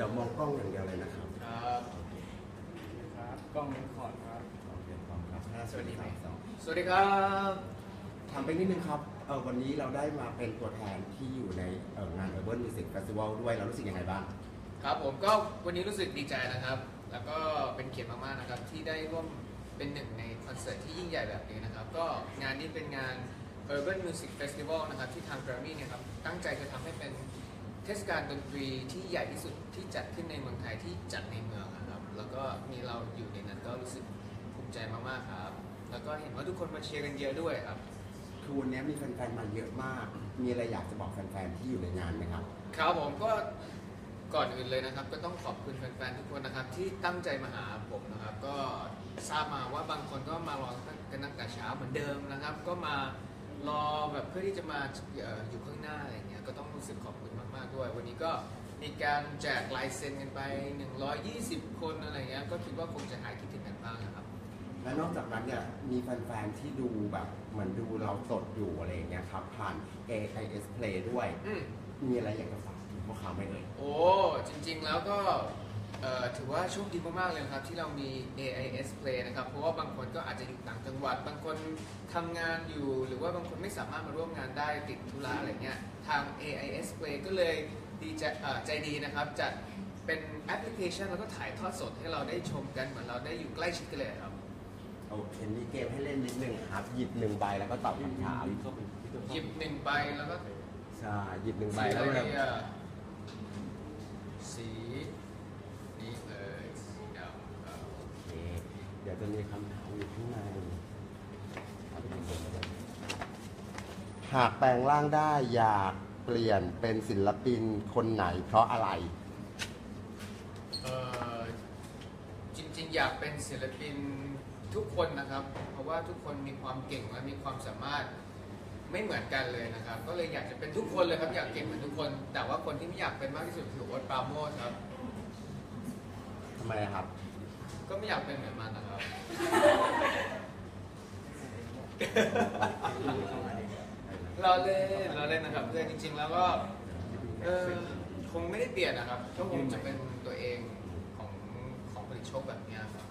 ดี๋ยวมองกล้องอย่างเดียวเลยนะครับครับครับกล้องเรคคอร์ดครับโอเคพร้อมครับห้าสวัสดีครับสามสองสวัสดีครับถามไปนิดนึงครับเออวันนี้เราได้มาเป็นตัวแทนที่อยู่ในเอ่องาน Urban Music Festival ด้วยเรารู้สึกยังไงบ้าง ครับผมก็วันนี้รู้สึกดีใจนะครับ แล้วก็เป็นเกียรติมากๆนะครับ ที่ได้ร่วมเป็นหนึ่งในคอนเสิร์ตที่ยิ่งใหญ่แบบนี้นะครับ ก็งานนี้เป็นงาน Urban Music Festival นะครับ ที่ทาง Grammy เนี่ยครับตั้งใจจะทำให้เป็น เทศกาลดนตรีที่ใหญ่ที่สุดที่จัดขึ้นในเมืองไทยที่จัดในเมืองนะครับ แล้วก็มีเราอยู่ในนั้นก็รู้สึกภูมิใจมากๆครับ แล้วก็เห็นว่าทุกคนมาเชียร์กันเยอะด้วยครับ คือวันนี้มีแฟนๆมาเยอะมาก มีอะไรอยากจะบอกแฟนๆที่อยู่ในงานไหมครับ ครับผมก็ก่อนอื่นเลยนะครับ ก็ต้องขอบคุณแฟนๆทุกคนนะครับ ที่ตั้งใจมาหาผมนะครับ ก็ทราบมาว่าบางคนก็มารอกันตั้งแต่เช้าเหมือนเดิมนะครับ ก็มา รอแบบเพื่อที่จะมาเอ่ออยู่ข้างหน้าอะไรเงี้ยก็ต้องรู้สึกขอบคุณมากๆด้วย วันนี้ก็มีการแจกลายเซ็นกันไป 120 คนอะไรเงี้ยก็คิดว่าคงจะหายคิดถึงกันบ้างนะครับ และนอกจากนั้นเนี่ยมีแฟนๆที่ดูแบบเหมือนดูเราสดอยู่อะไรอย่างเงี้ยครับผ่าน AIS Play ด้วย อืม มีอะไรอยากจะฝากถึงพวกเขาไหมเอ่ย โอ้ จริงๆแล้วก็เอ่อ ถือว่าโชคดีมากๆเลยนะครับที่เรามี AIS Play นะครับ เพราะว่าบางคนก็อาจจะอยู่ต่างจังหวัด บางคนทำงานอยู่ หรือว่าบางคนไม่สามารถมาร่วมงานได้ติดธุระอะไรเงี้ย ทาง AIS Play ก็เลยดีใจเอ่อใจดีนะครับจัดเป็นแอปพลิเคชันแล้วก็ถ่ายทอดสดให้เราได้ชมกันเหมือนเราได้อยู่ใกล้ชิดกันเลยครับโอเคมีเกมให้เล่นนิดนึงครับ หยิบหนึ่งใบแล้วก็ตอบคำถามหยิบหนึ่งใบแล้วก็ใช่หยิบหนึ่งใบสีแล้วอะไรแบบดีอะสี นี้เลยสีดำครับโอเคเดี๋ยวจะมีคำถามอยู่ข้างในเอาไปดูกันเลยหากแปลงร่างได้อยากเปลี่ยนเป็นศิลปินคนไหนเพราะอะไร เอ่อจริงๆ อยากเป็นศิลปินทุกคนนะครับ เพราะว่าทุกคนมีความเก่งและมีความสามารถไม่เหมือนกันเลยนะครับ ก็เลยอยากจะเป็นทุกคนเลยครับอยากเก่งเหมือนทุกคน แต่ว่าคนที่ไม่อยากเป็นมากที่สุดคือโอ๊ตปราโมทครับ ไมอะครับ ก็ไม่อยากเป็นเหมือนมันนะครับเราเล่นเราเล่นนะครับเพื่อนจริง ๆ แล้วก็เออคงไม่ได้เปลี่ยนนะครับก็คงจะเป็นตัวเองของของผลิตโชคแบบเนี้ยครับ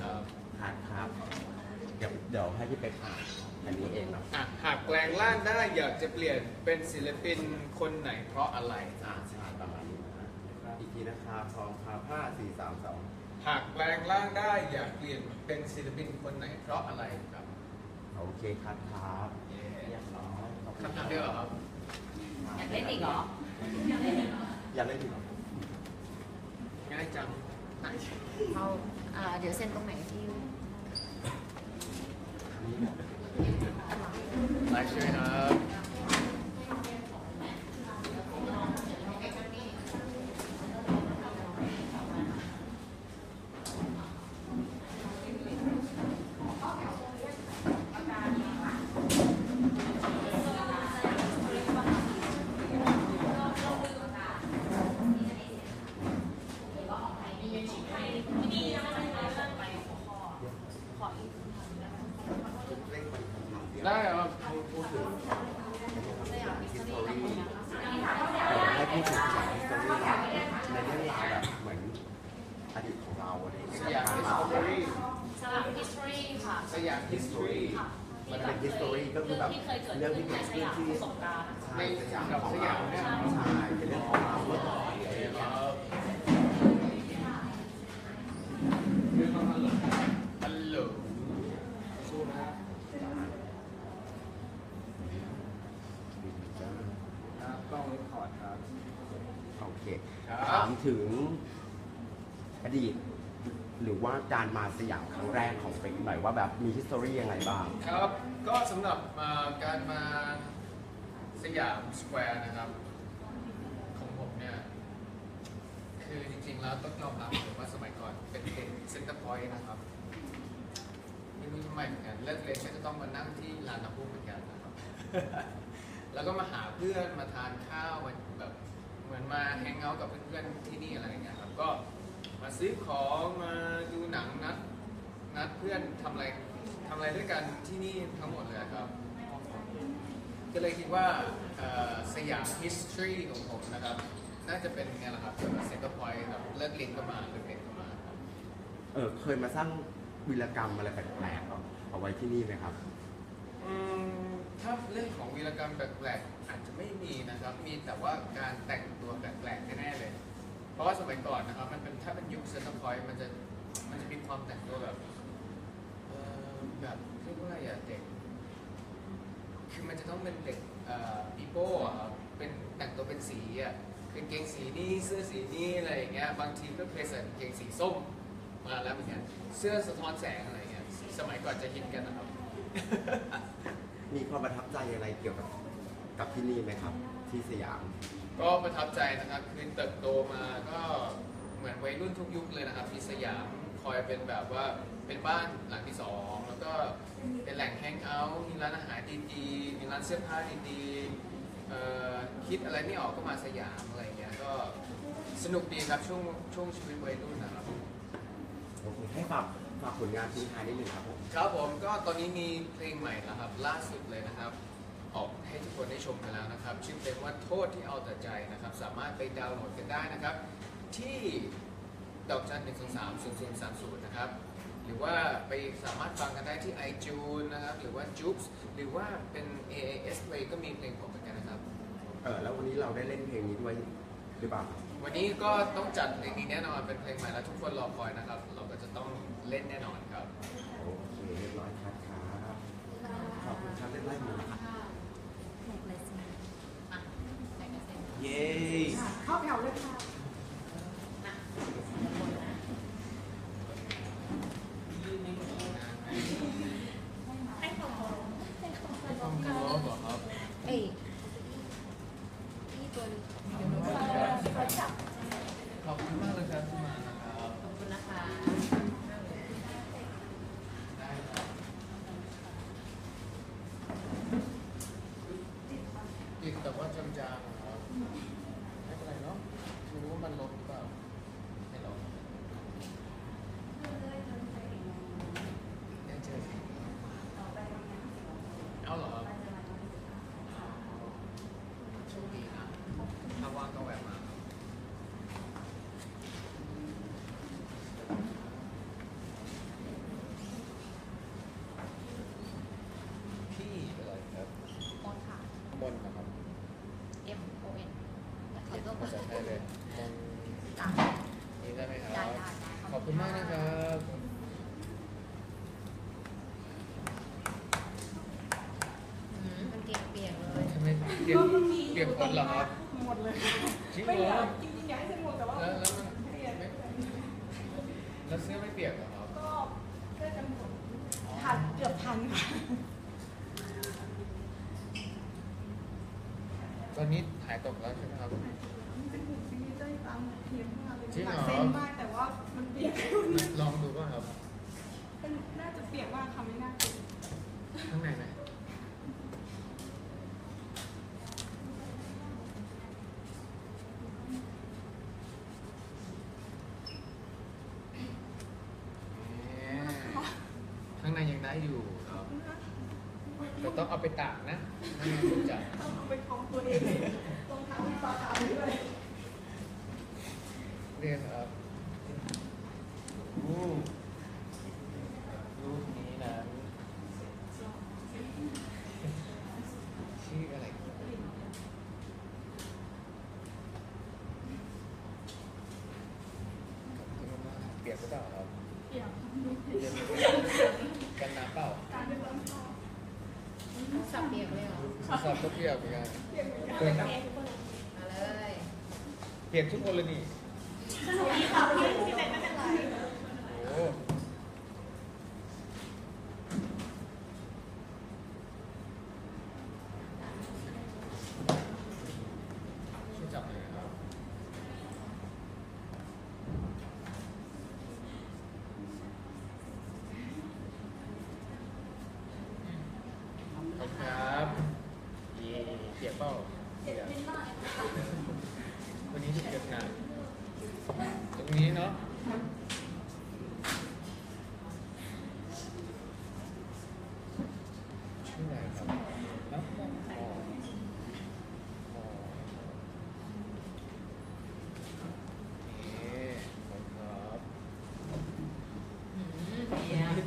ครับครับครับเดี๋ยวเดี๋ยวให้พี่เป็กอ่านอันนี้เองเนาะอะหากแปลงร่างได้อยากจะเปลี่ยนเป็นศิลปินคนไหนเพราะอะไรอ่าใช่ประมาณนี้นะอีก ทีนะครับพร้อมครับห้าสี่สามสองหากแปลงร่างได้อยากเปลี่ยนเป็นศิลปินคนไหนเพราะอะไรครับโอเคครับครับเย้เรียบร้อยคำถามเดียวเหรอครับอยากเล่นอีกเหรออยากเล่นอีกเหรอง่ายจังเอาอ่าเดี๋ยวเซ็นตรงไหนที่ไลฟ์ใช่ไหมครับ เล่นเป็นคำถามเดียว ได้ครับ ให้พูดถึงฮิสตอรี่ให้พูดถึงสยามฮิสตอรี่ในเรื่องราวแบบเหมือนอ ดีตของเราอะไรอย่างสเงี้ยยามฮิสตอรี่สลับ history ค่ะสยามฮิสตอรี่มันเป็นฮิสตอรี่ก็คือแบบที่เคยเกิดเรื่องขึ้ที่นเกิในดสขึ้นยามที่ประสบการณ์ใช่สยามของเราใช่เป็นเรื่องของเราเมื่อก่อนอะไรอย่างเงี้ยฮัลโหลสู้นะครับครับกล้องเรคคอร์ดครับโอเคครับถามถึง อดีตหรือว่าการมาสยามครั้งแรกของเป็กหน่อยว่าแบบมีฮิสตอรี่ยังไงบ้าง ครับ ก็สำหรับาการมาสยามสแควร์นะครับ ของผมเนี่ย คือจริงๆแล้วต้องยอมรับเลยว่าสมัยก่อนเป็นเด็กเซ็นเตอร์พอยต์นะครับ ไม่รู้ทำไมเหมือนกันเลิกเรียนก็จะต้องมานั่งที่ลานน้ำพุเหมือนกันนะครับ แล้วก็มาหาเพื่อนมาทานข้าวแบบเหมือนมาแฮงเอาท์กับเพื่อนๆที่นี่อะไรอย่างเงี้ยครับก็ มาซื้อของมาดูหนังนัดนัดเพื่อนทำอะไรทำอะไรด้วยกันที่นี่ทั้งหมดเลยครับ ก็เลยคิดว่าเอ่อสยาม history ของผมนะครับ น่าจะเป็นไงล่ะครับเซ็นเตอร์พอยต์แบบเลิกเรียนก็มาเลิกเรียนก็มาครับเออเคยมาสร้างวีรกรรมอะไรแปลกๆเอาเอาไว้ที่นี่ไหมครับ อืมถ้าเรื่องของวีรกรรมแปลกๆอาจจะไม่มีนะครับ มีแต่ว่าการแต่งตัวแปลกๆแน่ๆเลย เพราะว่าสมัยก่อนนะครับมันเป็นถ้าเป็นยุคเซนตอร์พอยต์มันจะมันจะมีความแต่งตัวแบบเออแบบเรียกว่าอะไรอะเด็กคือมันจะต้องเป็นเด็กเอ่อปีโป้อะครับเป็นแต่งตัวเป็นสีอะกางเกงสีนี้เสื้อสีนี้อะไรอย่างเงี้ยบางทีก็เคยใส่กางเกงสีส้มมาแล้วเหมือนกันเสื้อสะท้อนแสงอะไรอย่างเงี้ยสมัยก่อนจะฮิตกันนะครับ มีความประทับใจอะไรเกี่ยวกับกับที่นี่ไหมครับ ที่สยาม ก็ประทับใจนะครับคือเติบโตมาก็เหมือนวัยรุ่นทุกยุคเลยนะครับมีสยามคอยเป็นแบบว่าเป็นบ้านหลังที่สองแล้วก็เป็นแหล่งแฮงเอาท์มีร้านอาหารดีๆมีร้านเสื้อผ้าดีๆเอ่อคิดอะไรไม่ออกก็มาสยามอะไรเงี้ยก็สนุกดีครับช่วงช่วงชีวิตวัยรุ่นนะครับโอเคให้ฝากฝากผลงานทิ้งท้ายนิดหนึ่งครับผมครับผมก็ตอนนี้มีเพลงใหม่แล้วครับล่าสุดเลยนะครับ ออกให้ทุกคนได้ชมกันแล้วนะครับ ชื่อเพลงว่าโทษที่เอาแต่ใจนะครับ สามารถไปดาวน์โหลดกันได้นะครับ ที่ดอกจันหนึ่งสองสามศูนย์ศูนย์สามศูนย์นะครับ หรือว่าไปสามารถฟังกันได้ที่ iTunes นะครับ หรือว่า j u x หรือว่าเป็น AAS Play ก็มีเพลงผมเหมือนกันนะครับ เออแล้ววันนี้เราได้เล่นเพลงนี้ด้วยหรือเปล่าครับวันนี้ก็ต้องจัดเพลงนี้แน่นอนเป็นเพลงใหม่แล้วทุกคนรอคอยนะครับ เราก็จะต้องเล่นแน่นอนครับ โอเคเรียบร้อยครับครับขอบคุณครับเรียบร้อยหมดแล้วครับ แหลกเลยสิอะแหลก เยสิเย้เข้าแถวเลยค่ะนะให้ความเคารพให้ความเคารพต้องขอบอกครับเอ้ยนี่ตัวนึงขอบคุณมากเลยครับที่มานะครับขอบคุณนะคะได้ครับอีกแต่ว่าจำจาง ไม่เป็นไรเนาะไม่รู้ว่ามันลดหรือเปล่าไม่ลบยังเจอสิเอาเหรอโชคดีนะถ้าว่างก็แวะมาครับ พี่อะไรครับ โอนค่ะ มนนะครับ M O N ขอตัว ภาษาไทยเลยมน จ้า นี่ได้ไหมครับ ได้ได้ได้ ขอบคุณมากนะครับ อืมมันเกงเปียกเลย ทำไมเปลี่ยน เปลี่ยนคนเหรอครับหมดเลยจริงไม่เหรอยาอกจริงๆอยากให้สนุกแต่ว่าแล้วแล้วมันเปลี่ยนไม่แล้วเสื้อไม่เปียกเหรอครับก็เพื่อกันหมดทันเกือบทันค่ะตอนนี้หายตกแล้วใช่ไหมครับ เป็นหุ่นที่ได้ตามเทียมมากเลยจริงเหรอหนักเส้นมากแต่ว่ามันเปียกลองดูป่ะครับเป็นน่าจะเปียกมากค่ะไม่น่าเปียกข้างในไหมแหมข้างในยังได้อยู่ครับแต่ต้องเอาไปตากนะไม่งั้นมันจะ ต้องเอาไปคล้องตัวเองรองเท้าที่ปลาขาวด้วย เรียนครับรูปรูปนี้นะชื่ออะไรเปียกหรือเปล่าครับ เปียก เย็นไหมกันน้ำเปล่า การเป็นรองเท้า สับเปียกเลยเหรอ สอบก็เปียกเหมือนกันเปียกเหมือนกันเปียกนะมาเลยเปียกทุกคนเลยนี่สนุกดีค่ะพี่ที่ไหนไม่เป็นไร โอ้ช่วยจับหน่อยนะครับ ขอบคุณครับเย่ เปียกเปล่าเปียวันนี้ที่เกิดงาน ตรงนี้เนาะชื่ออะไรครับน้ำมองอ๋ออ๋อ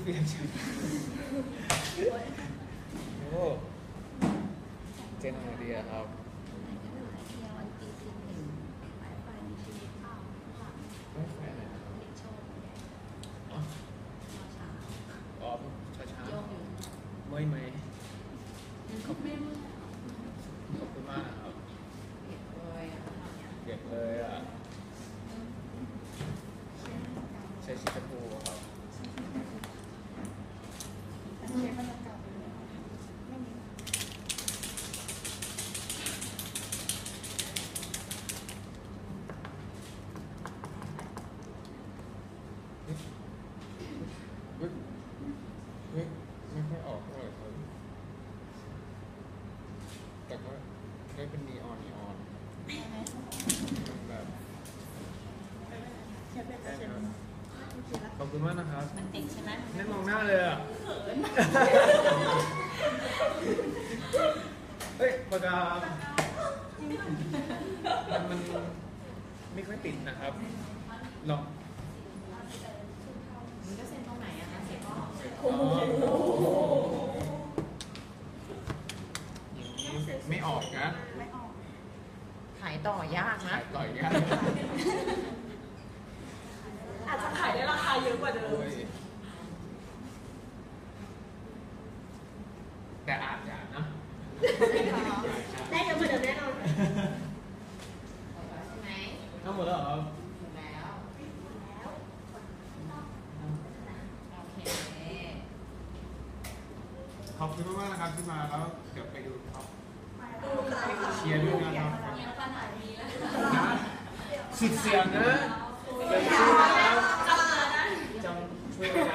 ลี่ยนชื่อโอ้ เจนไรดีอะครับเที่ยววันตีสิบหนึ่งไปไปในชีวิตเอ้าค่ะไม่แฟนเลยนครับก่อช้าอ๋อช้าช้าๆโยกอยู่ๆเมื่อยไหมขอบคุณมากครับเก็บเลยอะเก็บเลยอะใช้ชิคาปูครับ เช็คบรรยากาศเลยนะคะไม่มี เฮ้ยเฮ้ยไม่ค่อยออกเท่าไหร่ครับแต่ก็ได้เป็นนีออนนีออน มันแบบเช็คแบบเช็คโอเคแล้วขอบคุณมากนะครับมันติดใช่ไหมนั่งมองหน้าเลยอะเฮ้ยปากกามันมันไม่ค่อยติดนะครับลองมันก็เซ็นตรงไหนอะคะเซ็นก็อ๋ออย่างนี้ไม่ออกนะไม่ออกขาย ต่อยากนะขายต่อยกันอาจจะขายได้ราคาเยอะกว่าเดิมโอ้ยแต่อาจจะนะได้เยอะกว่าเดิมแน่นอนใช่ไหมทั้งหมดแล้วเหรอครับถูกแล้วโอเคขอบคุณมากๆนะครับที่มาแล้วเดี๋ยวไปดูครับ เชียร์ด้วยนะครับยังขนาดนี้แล้วสุดเสียงนะเดี๋ยวช่วยนะจำช่วย